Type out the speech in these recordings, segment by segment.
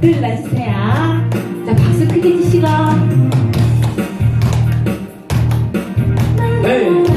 눌러주세요. 자, 박수 크게 주시고. 네.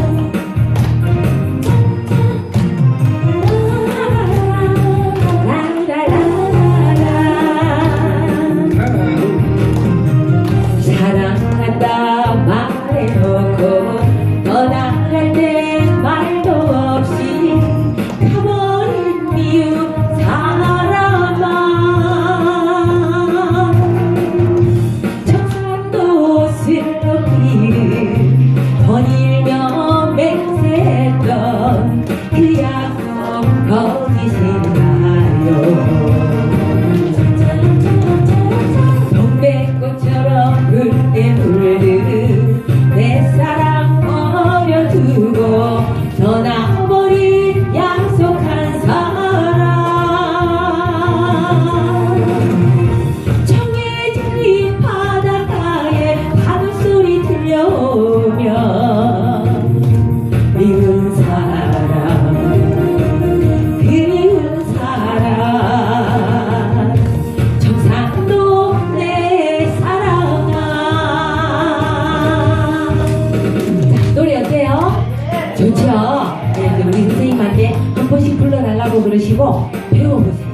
좋죠? 네, 이제 우리 선생님한테 한 번씩 불러달라고 그러시고 배워보세요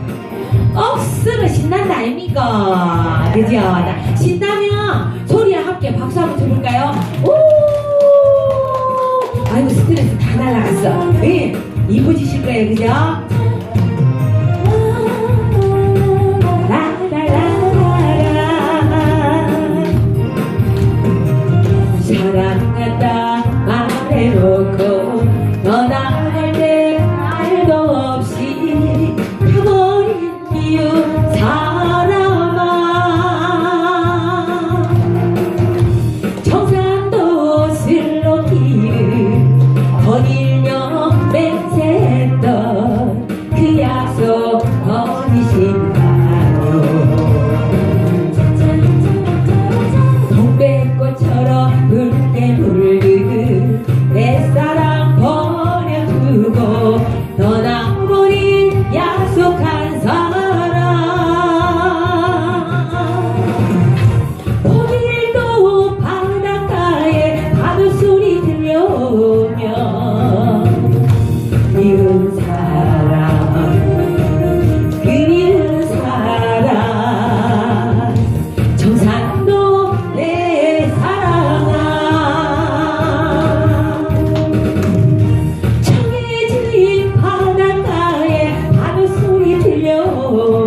억수로 신난다 아닙니까? 그죠? 자, 신나면 소리와 함께 박수 한번 쳐볼까요? 오! 아이고 스트레스 다 날라갔어 네, 이뻐지실 거예요 그죠?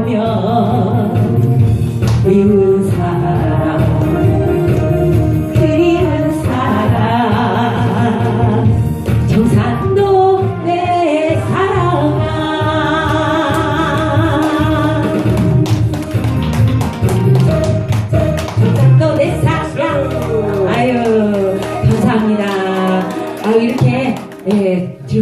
娘。